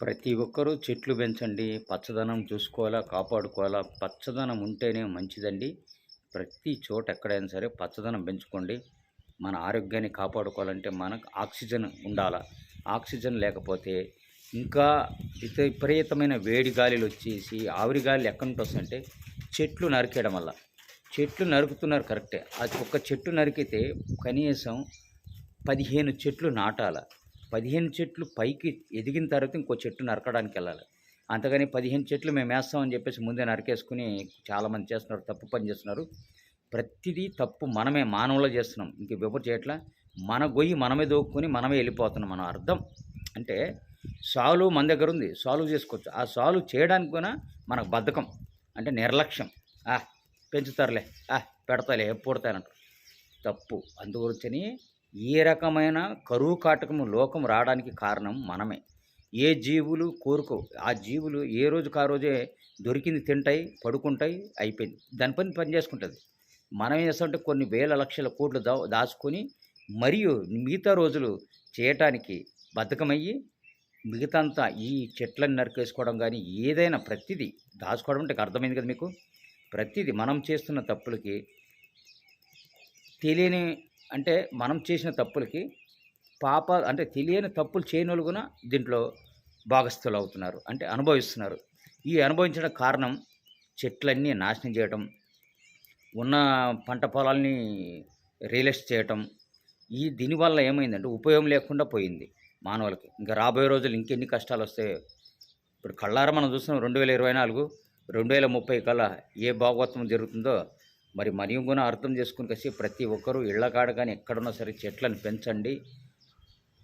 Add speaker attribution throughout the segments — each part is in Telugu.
Speaker 1: ప్రతి ఒక్కరూ చెట్లు పెంచండి పచ్చదనం చూసుకోవాలా కాపాడుకోవాలా. పచ్చదనం ఉంటేనే మంచిదండి. ప్రతి చోట ఎక్కడైనా సరే పచ్చదనం పెంచుకోండి. మన ఆరోగ్యాన్ని కాపాడుకోవాలంటే మనకు ఆక్సిజన్ ఉండాలా. ఆక్సిజన్ లేకపోతే ఇంకా విపరీతమైన వేడి గాలిలు వచ్చేసి ఆవిరి గాలి ఎక్కడి నుంచి వస్తాయంటే చెట్లు నరికేయడం వల్ల. చెట్లు నరుకుతున్నారు కరెక్టే. అది ఒక చెట్టు నరికితే కనీసం పదిహేను చెట్లు నాటాల. పదిహేను చెట్లు పైకి ఎదిగిన తర్వాత ఇంకో చెట్టు నరకడానికి వెళ్ళాలి. అంతకని పదిహేను చెట్లు మేము వేస్తామని చెప్పేసి ముందే నరికేసుకుని చాలామంది చేస్తున్నారు తప్పు పని చేస్తున్నారు. ప్రతిదీ తప్పు మనమే మానవులో చేస్తున్నాం. ఇంక విభజన చేయట్లా? మన గొయ్యి మనమే దోక్కుని మనమే వెళ్ళిపోతున్నాం మనం అర్థం. అంటే సాల్వ్ మన దగ్గర ఉంది సాల్వ్ చేసుకోవచ్చు. ఆ సాల్వ్ చేయడానికి కూడా మనకు బద్ధకం. అంటే నిర్లక్ష్యం. ఆ పెంచుతారులే ఆ పెడతాలే ఎప్పుడతానంటారు తప్పు. అందుగురించని ఏ రకమైన కరువు కాటకము లోకం రావడానికి కారణం మనమే. ఏ జీవులు కోరుకో ఆ జీవులు ఏ రోజుకు ఆ రోజే దొరికింది తింటాయి పడుకుంటాయి అయిపోయింది. దాని పని పని చేసుకుంటుంది. మనం ఏం చేస్తామంటే కొన్ని వేల లక్షల కోట్లు దా దాచుకొని మరియు మిగతా రోజులు చేయటానికి బద్ధకమయ్యి మిగతా అంతా ఈ చెట్లను నరికేసుకోవడం కానీ ఏదైనా ప్రతిదీ దాచుకోవడం అంటే అర్థమైంది కదా మీకు? ప్రతిదీ మనం చేస్తున్న తప్పులకి తెలియని అంటే మనం చేసిన తప్పులకి పాప అంటే తెలియని తప్పులు చేయని వాళ్ళు కూడా దీంట్లో భాగస్థులు అవుతున్నారు అంటే అనుభవిస్తున్నారు. ఈ అనుభవించడం కారణం చెట్లన్నీ నాశనం చేయటం ఉన్న పంట పొలాల్ని రియలైజ్ చేయటం ఈ దీనివల్ల ఏమైందంటే ఉపయోగం లేకుండా పోయింది మానవులకి. ఇంకా రాబోయే రోజులు ఇంకెన్ని కష్టాలు వస్తాయో ఇప్పుడు కళ్ళారా మనం చూస్తున్నాం రెండు వేల ఇరవై నాలుగు రెండు వేల ముప్పై కల్లా ఏ భాగవత్వం జరుగుతుందో మరి మరియు కూడా అర్థం చేసుకుని కలిసి ప్రతి ఒక్కరూ ఇళ్ళకాడ కానీ ఎక్కడున్నా సరే చెట్లను పెంచండి.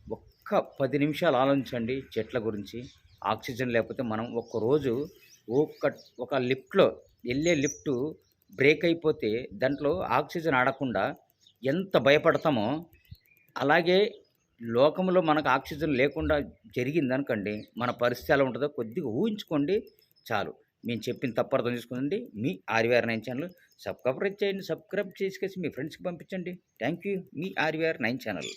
Speaker 1: ఒక్క పది నిమిషాలు ఆలోచించండి చెట్ల గురించి. ఆక్సిజన్ లేకపోతే మనం ఒక్కరోజు ఒక్క ఒక లిఫ్ట్లో వెళ్ళే లిఫ్ట్ బ్రేక్ అయిపోతే దాంట్లో ఆక్సిజన్ ఆడకుండా ఎంత భయపడతామో అలాగే లోకంలో మనకు ఆక్సిజన్ లేకుండా జరిగిందనుకోండి మన పరిస్థితి ఎలా ఉంటుందో కొద్దిగా ఊహించుకోండి చాలు. మేము చెప్పిన తప్పు అర్థం చేసుకోండి మీ ఆర్వీఆర్ నైన్ ఛానల్ సబ్స్క్రైబ్ చేయండి సబ్స్క్రైబ్ చేసుకేసి మీ ఫ్రెండ్స్కి పంపించండి. థ్యాంక్ యూ మీ ఆర్వీఆర్ నైన్ ఛానల్.